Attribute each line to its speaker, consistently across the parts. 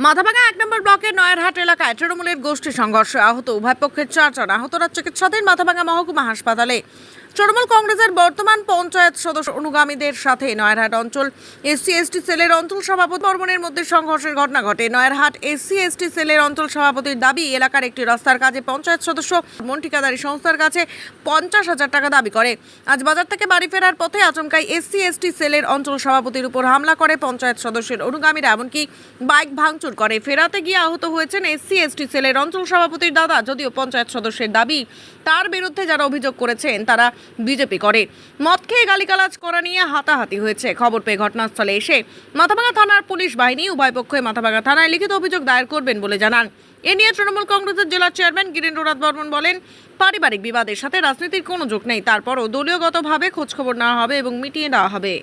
Speaker 1: মাথাভাঙা এক নম্বর ব্লকের নয়ারহাট এলাকায় তৃণমূলের গোষ্ঠী সংঘর্ষে আহত উভয় পক্ষের চারজন আহতরা চিকিৎসাধীন মাথাভাঙা মহকুমা হাসপাতালে তৃণমূল কংগ্রেসের বর্তমান পঞ্চায়েত সদস্য অনুগামীদের সাথে নয়ারহাট অঞ্চল এসসি এসটি সেলের অঞ্চল সভাপতি বর্মনের মধ্যে সংঘর্ষের ঘটনা ঘটে। নয়ারহাট এসসি এসটি সেলের অঞ্চল সভাপতির দাবি, এলাকার একটি রাস্তার কাজে পঞ্চায়েত সদস্য মন ঠিকাদারি সংস্থার কাছে পঞ্চাশ হাজার টাকা দাবি করে। আজ বাজার থেকে বাড়ি ফেরার পথে আচমকাই এসসি এসটি সেলের অঞ্চল সভাপতির উপর হামলা করে পঞ্চায়েত সদস্যের অনুগামীরা, এমনকি বাইক ভাঙচুর করে। ফেরাতে গিয়ে আহত হয়েছেন এসসি এসটি সেলের অঞ্চল সভাপতির দাদা, যদিও পঞ্চায়েত সদস্যের দাবি, তার বিরুদ্ধে যারা অভিযোগ করেছেন, তারা বিজেপি করে। মদ খেয়ে গালিগালাজ করা নিয়ে হাতাহাতি হয়েছে। খবর পেয়ে ঘটনাস্থলে এসে মাথাভাঙা থানার পুলিশ বাহিনী উভয় পক্ষই মাথাভাঙা থানায় লিখিত অভিযোগ দায়ের করবেন বলে জানান। এ নিয়ে তৃণমূল কংগ্রেসের জেলা চেয়ারম্যান গিরেন্দ্রনাথ বর্মন বলেন, পারিবারিক বিবাদের সাথে রাজনীতির কোনো যোগ নেই। তারপরও দলীয়গতভাবে খোঁজখবর নেওয়া হবে এবং মিটিয়ে দেওয়া হবে।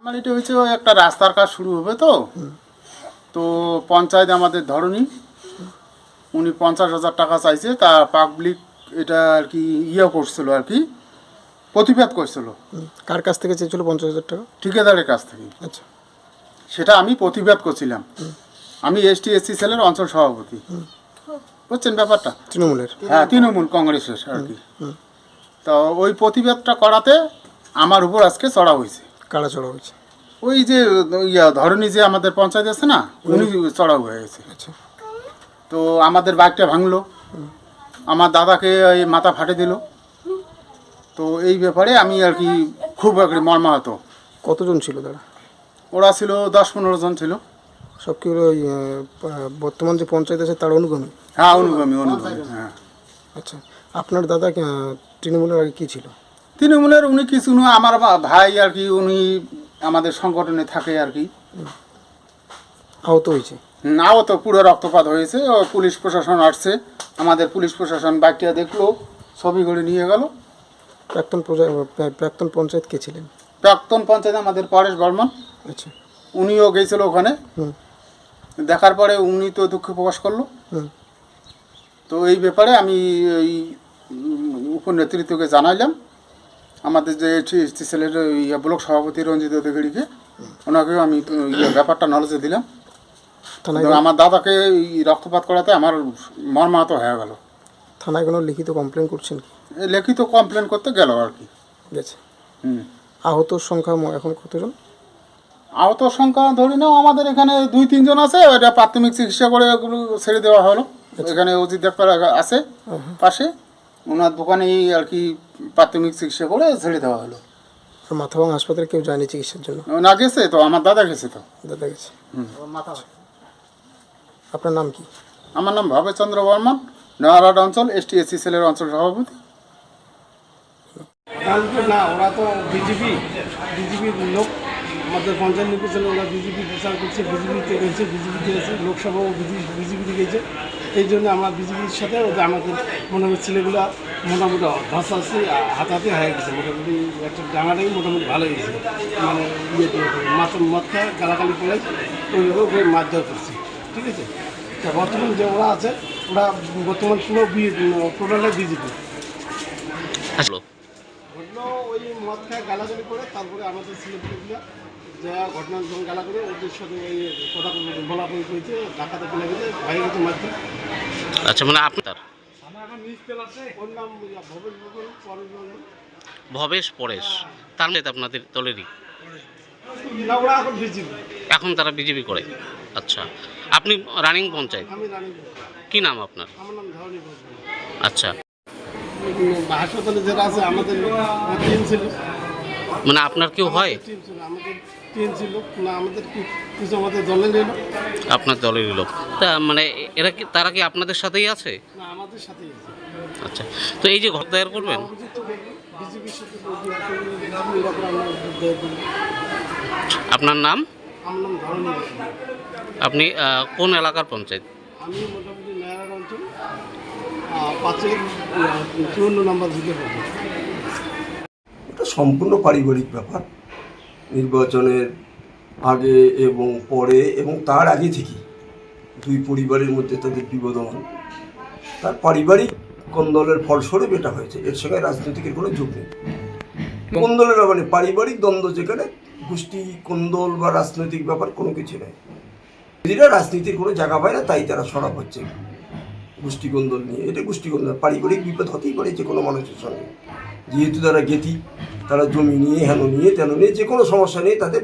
Speaker 2: আমার এটা হচ্ছে একটা রাস্তার কাজ শুরু হবে তো। তো পঞ্চায়েত আমাদের ধরনি উনি পঞ্চাশ হাজার টাকা চাইছে, তা পাবলিক এটা আর কি ইয়ে করছিল আর কি প্রতিবাদ করছিল।
Speaker 3: কার কাছ থেকে চেয়েছিল পঞ্চাশ হাজার টাকা?
Speaker 2: ঠিকাদারের কাছ থেকে।
Speaker 3: আচ্ছা।
Speaker 2: সেটা আমি প্রতিবাদ করছিলাম। আমি এসটি এসসি সেলের অঞ্চল সভাপতি। বুঝছেন ব্যাপারটা?
Speaker 3: তৃণমূলের।
Speaker 2: হ্যাঁ তৃণমূল কংগ্রেসের আর কি। তো ওই প্রতিবাদটা করাতে আমার উপর আজকে চড়া হয়েছে।
Speaker 3: কারা চড়া হয়েছে?
Speaker 2: ওই যে ইয়া ধরনী যে আমাদের পঞ্চায়েত আছে না উনি চড়াও হয়ে গেছে
Speaker 3: আচ্ছা।
Speaker 2: তো আমাদের বাইকটা ভাঙলো। আমার দাদাকে এই মাথা ফাটে দিল। তো এই ব্যাপারে আমি আর কি খুব আর কি মর্মাহত।
Speaker 3: কতজন ছিল তারা?
Speaker 2: ওরা ছিল দশ পনেরো জন ছিল।
Speaker 3: সব কি ওই বর্তমান যে পঞ্চায়েত আছে তার অনুগামী?
Speaker 2: হ্যাঁ অনুগামী অনুগামী হ্যাঁ।
Speaker 3: আচ্ছা আপনার দাদা তৃণমূলের আগে কী ছিল?
Speaker 2: তৃণমূলের উনি কিছু নয় আমার ভাই আর কি উনি আমাদের সংগঠনে থাকে আর কি।
Speaker 3: আহত হয়েছে?
Speaker 2: নাও তো পুরো রক্তপাত হয়েছে ও পুলিশ প্রশাসন আসছে। আমাদের পুলিশ প্রশাসন বাইকটা দেখল ছবি করে নিয়ে গেল।
Speaker 3: প্রাক্তন প্রাক্তন পঞ্চায়েত কে ছিলেন?
Speaker 2: প্রাক্তন পঞ্চায়েত আমাদের পরেশ বর্মন।
Speaker 3: আচ্ছা।
Speaker 2: উনিও গেছিল ওখানে। দেখার পরে উনি তো দুঃখ প্রকাশ করল। তো এই ব্যাপারে আমি এই উম, উপনেতৃত্বকে জানাইলাম। আমাদের যে ইয়ে ব্লক সভাপতি রঞ্জিত দেগড়িকে ওনাকেও আমি ব্যাপারটা নলেজে দিলাম।
Speaker 3: থানায়
Speaker 2: আমার দাদাকে এই রক্তপাত করাতে আমার মর্মাহত হয়ে গেল।
Speaker 3: থানায় কোনো লিখিত কমপ্লেন করছেন কি?
Speaker 2: লিখিত কমপ্লেন করতে গেল আর কি।
Speaker 3: গেছে।
Speaker 2: হুম।
Speaker 3: আহতর সংখ্যা ম- এখন কতজন?
Speaker 2: আহত সংখ্যা ধরি নাও আমাদের এখানে দুই তিনজন আছে ওটা প্রাথমিক চিকিৎসা করে ওগুলো ছেড়ে দেওয়া হলো। এখানে অজিত ডাক্তার আছে পাশে। ওনার দোকানেই আর কি প্রাথমিক চিকিৎসা করে ছেড়ে দেওয়া হলো।
Speaker 3: মাথাভাঙ হাসপাতালে কেউ যায়নি চিকিৎসার জন্য?
Speaker 2: ও না গেছে তো আমার দাদা গেছে তো।
Speaker 3: দাদা গেছে। আপনার নাম কি?
Speaker 2: আমার নাম ভবেশচন্দ্র বর্মন নয়ারহাট অঞ্চল এস এসটি এসসি সেলের অঞ্চল সভাপতি।
Speaker 4: কারণ না ওরা তো বিজেপি বিজেপির লোক আমাদের পঞ্চায়েত নির্বাচনে ওরা বিজেপি প্রচার করছে বিজেপিতে গেছে বিজেপিতে গেছে লোকসভাও বিজেপিতে গেছে। এই জন্য আমরা বিজেপির সাথে ওদের আমাদের মোটামুটি ছেলেগুলো মোটামুটি ধসাধসি হাতাহাতি হয়ে গেছে মোটামুটি একটা ডাঙাটাই মোটামুটি ভালো হয়ে গেছে। মানে ইয়েতে মাছ মদ খায় গালাগালি করে ওইভাবে ওই মারধর করছে। ঠিক আছে? তা বর্তমান যে ওরা আছে ওরা বর্তমান পুরো টোটালে বিজেপি। ঘটনা ওই মদ খায় গালাগালি করে তারপরে আমাদের ছেলেপুলেগুলো যা ঘটনা যখন গালা করে ওদের সাথে ওই কথা বলা বলি করেছে ডাকাতে ফেলে গেছে ভাই গেছে মারতে।
Speaker 5: আচ্ছা মানে আপনার
Speaker 4: ওর নাম ভবেশ পরেশ বর্মন।
Speaker 5: ভবেশ পরেশ। তার মধ্যে আপনাদের দলেরই।
Speaker 4: না ওরা এখন বিজেপি।
Speaker 5: এখন তারা বিজেপি করে। আচ্ছা আপনি রানিং পঞ্চায়েত? কি নাম আপনার। আচ্ছা।
Speaker 4: হাসপাতালে যারা আছে আমাদের টিম ছিল।
Speaker 5: মানে আপনার কেউ হয়? আপনার দলের লোক। তা মানে এরা কি তারা কি আপনাদের সাথেই আছে? আচ্ছা তো এই যে ঘর দায়ের করবেন। আপনার নাম?
Speaker 4: আমার নাম ধরনী
Speaker 5: আপনি কোন এলাকার পঞ্চায়েত?
Speaker 4: আমি মোটামুটি নয়ার অঞ্চল। পাঁচের চুয়ান্ন নম্বর দিকে
Speaker 6: এটা সম্পূর্ণ পারিবারিক ব্যাপার। নির্বাচনের আগে এবং পরে এবং তার আগে থেকে দুই পরিবারের মধ্যে তাদের বিবদমান। তার পারিবারিক কোন্দলের ফলস্বরূপ এটা হয়েছে। এর সঙ্গে রাজনৈতিকের কোনো যোগ নেই। কোন্দলের মানে পারিবারিক দ্বন্দ্ব যেখানে গোষ্ঠী কোন্দল বা রাজনৈতিক ব্যাপার কোনো কিছু নেই। এরা রাজনীতির কোনো জায়গা পায় না তাই তারা সরব হচ্ছে। গোষ্ঠী গোষ্ঠীকন্দল নিয়ে এটা গোষ্ঠী গোষ্ঠীকন্দল পারিবারিক বিপদ হতেই পারে যে কোনো মানুষের সঙ্গে। যেহেতু তারা গেতি তারা জমি নিয়ে হেন নিয়ে তেন নিয়ে যে কোনো সমস্যা নিয়ে তাদের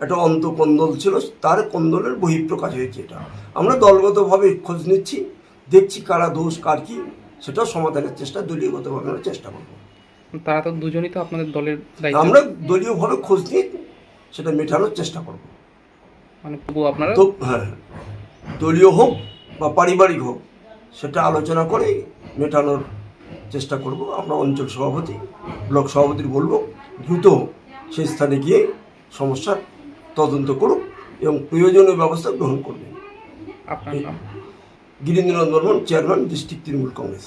Speaker 6: একটা অন্তকন্দল ছিল তার কন্দলের বহিঃপ্রকাশ হয়েছে এটা। আমরা দলগতভাবে খোঁজ নিচ্ছি দেখছি কারা দোষ কার কি সেটা সমাধানের চেষ্টা দলীয়গতভাবে আমরা চেষ্টা করব।
Speaker 7: তারা তো দুজনই তো আপনাদের দলের
Speaker 6: আমরা দলীয়ভাবে খোঁজ নিয়ে সেটা মেটানোর চেষ্টা করব।
Speaker 7: মানে আপনারা?
Speaker 6: তো হ্যাঁ দলীয় হোক বা পারিবারিক হোক সেটা আলোচনা করে মেটানোর চেষ্টা করব। আমরা অঞ্চল সভাপতি ব্লক সভাপতির বলব দ্রুত সেই স্থানে গিয়ে সমস্যার তদন্ত করুক এবং প্রয়োজনীয় ব্যবস্থা গ্রহণ করবেন গিরীন্দ্রনাথ বর্মন চেয়ারম্যান ডিস্ট্রিক্ট তৃণমূল কংগ্রেস।